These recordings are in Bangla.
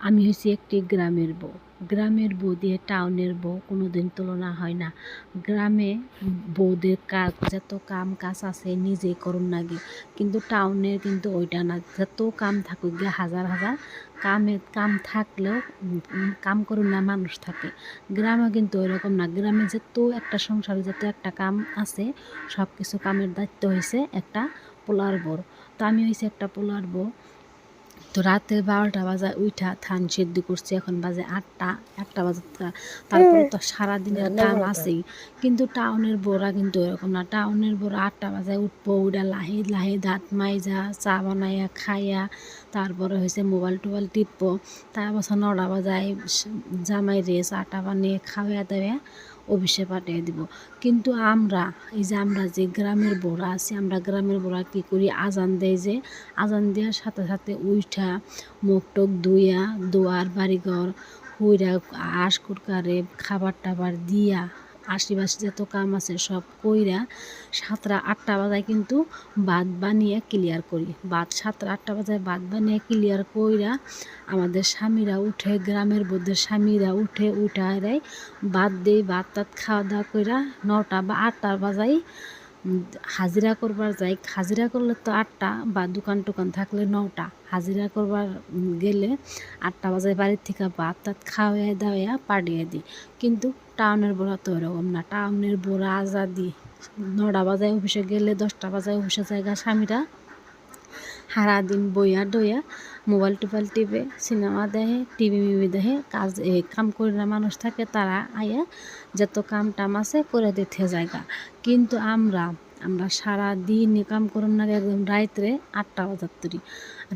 আমি হয়েছি একটি গ্রামের বউ। গ্রামের বউ দিয়ে টাউনের বউ কোনো দিন তুলনা হয় না। গ্রামে বউদের কাজ যত কাম কাজ আছে নিজেই করুন নাগে কিন্তু টাউনের কিন্তু ওইটা না। যত কাম থাকুক গিয়ে হাজার হাজার কামে, কাম থাকলেও কাম করুন না মানুষ থাকে। গ্রামে কিন্তু ওইরকম না। গ্রামে যত একটা সংসারে যত একটা কাম আছে সব কিছু কামের দায়িত্ব হয়েছে একটা পোলার বউ। তো আমি হয়েছি একটা পোলার বউ। তো রাতে বারোটা বাজায় উঠা ধান সেদ্ধ করছি এখন বাজে আটটা একটা বাজে তারপরে তো সারাদিনের কাম আছেই। কিন্তু টাউনের বোরা কিন্তু এরকম না টাউনের বোরা আটটা বাজায় উঠবো উঠা লাহে লাহে দাঁত মাইজা চা বানাইয়া খাইয়া তারপরে হয়েছে মোবাইল টোবাইল টিপবো। তারপর নটা বাজায় জামাই রে চাটা বানিয়ে খাওয়া দাওয়া অফিসে পাঠিয়ে দিব। কিন্তু আমরা, এই যে আমরা যে গ্রামের বড়া আছি, আমরা গ্রামের বড়া কি করি? আজান দেয় যে, আজান দেওয়ার সাথে সাথে উইঠা, মুখ টক ধুইয়া, দোয়ার, বাড়িঘর, হুইরা, আশ কুটকারে, খাবার টাবার দিয়া আশিবাসী যত কাম আছে সব কইরা সাতটা আটটা বাজায় কিন্তু বাদ বানিয়ে ক্লিয়ার করি। বাদ সাতটা আটটা বাজায় বাদ বানিয়ে ক্লিয়ার কইরা আমাদের স্বামীরা উঠে, গ্রামের বোধের স্বামীরা উঠে উঠায় বাদ দেয় বাদ তাত খাওয়া দাওয়া কইরা নটা বা আটটা বাজায় হাজিরা করবার যাই, হাজিরা করলে তো আটটা বা দোকান টোকান থাকলে নটা। হাজিরা করবার গেলে আটটা বাজে বাড়ির থেকে ভাত তাত খাওয়াই দাওয়া পাঠিয়ে দিই। কিন্তু টাউনের বোরা তো এরকম না। টাউনের বোরা আজাদি। নটা বাজায় অফিসে গেলে দশটা বাজায় অফিসে জায়গা স্বামীরা সারাদিন বইয়া ডইয়া মোবাইল টোবাইল টিপে সিনেমা দেখে টিভি মিভি দেখে কাজ কাম করে না মানুষ থাকে তারা আইয়া যত কাম টাম আছে করে দিতে জায়গা। কিন্তু আমরা আমরা সারা দিন কাম করুন না একদম রাত্রে আটটা বাজার তরি।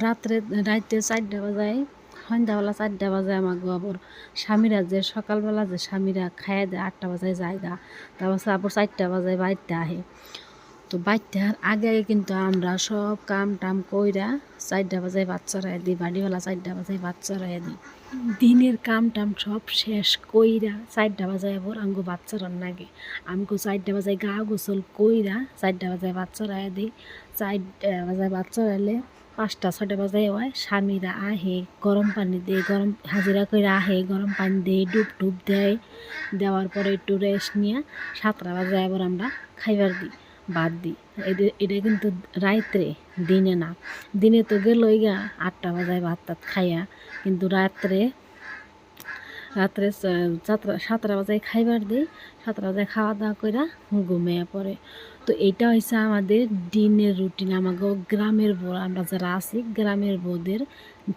রাত্রে রাত্রে চারটা বাজায়, সন্ধ্যাবেলা চারটা বাজায় আমার আবার। স্বামীরা যে সকালবেলা যে স্বামীরা খাইয়া দেয়, আটটা বাজায় জায়গা। তারপর চারটা বাজায় বাড়িতে আহে। তো বাড়িতে আর আগে আগে কিন্তু আমরা সব কাম টাম কইরা চারটা বাজায় বাচ্চারা দিই, বাড়িওয়ালা চারটা বাজায় বাচ্চারা দিই। দিনের কাম টাম সব শেষ কইরা চারটা বাজায় আবার আঙ্গো বাচ্চারা নাগে আমগো চারটা বাজায় গা গোসল কইরা চারটা বাজায় বাচ্চারা দিই। চারটা বাজায় বাচ্চারা এলে পাঁচটা ছটা বাজায় হয়, স্বামীরা আহে, গরম পানি দেয়, গরম হাজিরা করে আহে, গরম পানি দেয়, ডুব ডুব দেয়। দেওয়ার পরে একটু রেস্ট নিয়ে সাতটা বাজায় আবার আমরা খাইবার দিই। বাদ দিই এটা কিন্তু রাত্রে দিনে না। দিনে তো গেলই গা, আটটা বাজায় ভাত খাইয়া। কিন্তু রাত্রে রাত্রে সাতটা বাজায় খাইবার দিই সাতটা বাজায় খাওয়া দাওয়া কইরা ঘুমিয়ে পড়ে। তো এটা হচ্ছে আমাদের দিনের রুটিন। আমাকে গ্রামের বউ, আমরা যারা আছি, গ্রামের বউদের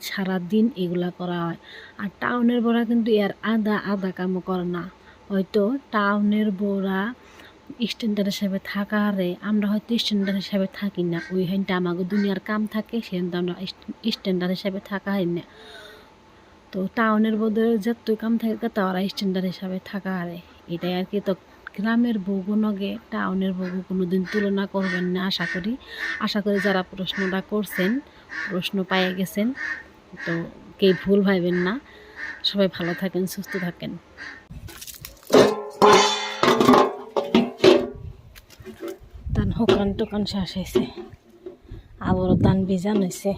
সারাদিন এগুলা করা হয়। আর টাউনের বউরা কিন্তু এর আধা আধা কামও করে না। হয়তো টাউনের বউরা স্ট্যান্ডার্ড হিসাবে থাকা রে, আমরা হয়তো স্ট্যান্ডার্ড হিসাবে থাকি না। ওই হাইনটা আমাকে দুনিয়ার কাম থাকে সেখানটা আমরা স্ট্যান্ডার্ড হিসাবে থাকা হয় না। তো টাউনের বদলে যত কাম থাকে তা ওরা স্ট্যান্ডার্ড হিসাবে থাকা হারে এটাই আর কি তো গ্রামের বউগুনগে টাউনের বউগু কোনো দিন তুলনা করবেন না, আশা করি। আশা করি যারা প্রশ্নটা করছেন, প্রশ্ন পাইয়ে গেছেন, তো কে ভুল ভাইবেন না। সবাই ভালো থাকেন, সুস্থ থাকেন। শুকান টুকান শেষ হয়েছে আবার ধান বিজান হয়েছে